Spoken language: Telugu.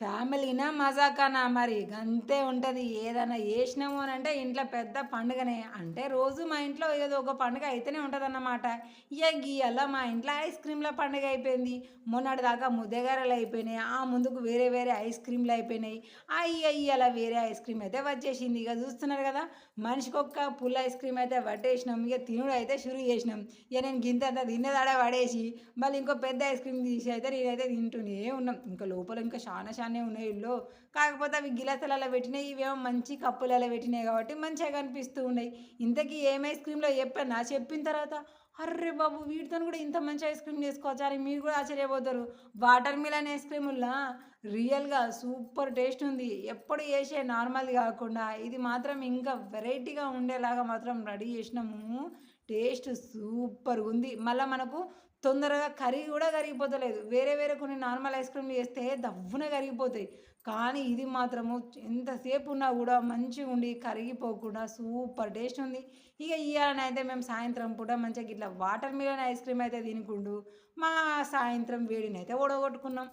ఫ్యామిలీనా మజాకానా మరి? అంతే ఉంటుంది. ఏదైనా చేసినాము అని అంటే ఇంట్లో పెద్ద పండుగనే. అంటే రోజు మా ఇంట్లో ఏదో ఒక పండుగ అయితేనే ఉంటుంది అన్నమాట ఇక గీయాల మా ఇంట్లో ఐస్ క్రీమ్ల పండుగ అయిపోయింది. మొన్నటి దాకా ముద్దగారలు అయిపోయినాయి. ఆ ముందుకు వేరే వేరే ఐస్ క్రీమ్లు అయిపోయినాయి. అయ్య ఇవాళ వేరే ఐస్ క్రీమ్ అయితే వచ్చేసింది. ఇక చూస్తున్నారు కదా మనిషికి ఒక్క పుల్ల ఐస్ క్రీమ్ అయితే పట్టేసినాం. ఇక తినుడు అయితే షురు చేసినాం. ఇక నేను గింత అంతా తిన్నదాడే పడేసి మళ్ళీ ఇంకో పెద్ద ఐస్ క్రీమ్ తీసి అయితే నేనైతే తింటూనే ఉన్నాం. ఇంకా లోపల ఇంకా చాలా చాలానే ఉన్నాయి ఇల్లు కాకపోతే అవి గిలసలలో పెట్టినాయి ఇవేమో మంచి కప్పులలో పెట్టినాయి కాబట్టి మంచిగా కనిపిస్తూ ఉన్నాయి. ఇంతకీ ఏం ఐస్ క్రీమ్లో చెప్పాను చెప్పిన తర్వాత అర్రే బాబు వీటితో కూడా ఇంత మంచి ఐస్ క్రీమ్ చేసుకోవచ్చు అని మీరు కూడా ఆశ్చర్యపోతారు. వాటర్ మిలన్ ఐస్ క్రీముల్లా? రియల్గా సూపర్ టేస్ట్ ఉంది. ఎప్పుడు చేసే నార్మల్ కాకుండా ఇది మాత్రం ఇంకా వెరైటీగా ఉండేలాగా మాత్రం రెడీ చేసినాము. టేస్ట్ సూపర్గా ఉంది. మళ్ళీ మనకు తొందరగా కరిగి కూడా కరిగిపోతలేదు. వేరే వేరే కొన్ని నార్మల్ ఐస్ క్రీమ్లు చేస్తే దవ్వున కరిగిపోతాయి. కానీ ఇది మాత్రము ఎంతసేపు ఉన్నా కూడా మంచిగా ఉండి కరిగిపోకుండా సూపర్ టేస్ట్ ఉంది. ఇక ఇవ్వాలని మేము సాయంత్రం పూట మంచిగా ఇట్లా వాటర్ మిలన్ ఐస్ క్రీమ్ అయితే తినుకుంటూ మా సాయంత్రం వేడిని అయితే ఓడగొట్టుకున్నాం.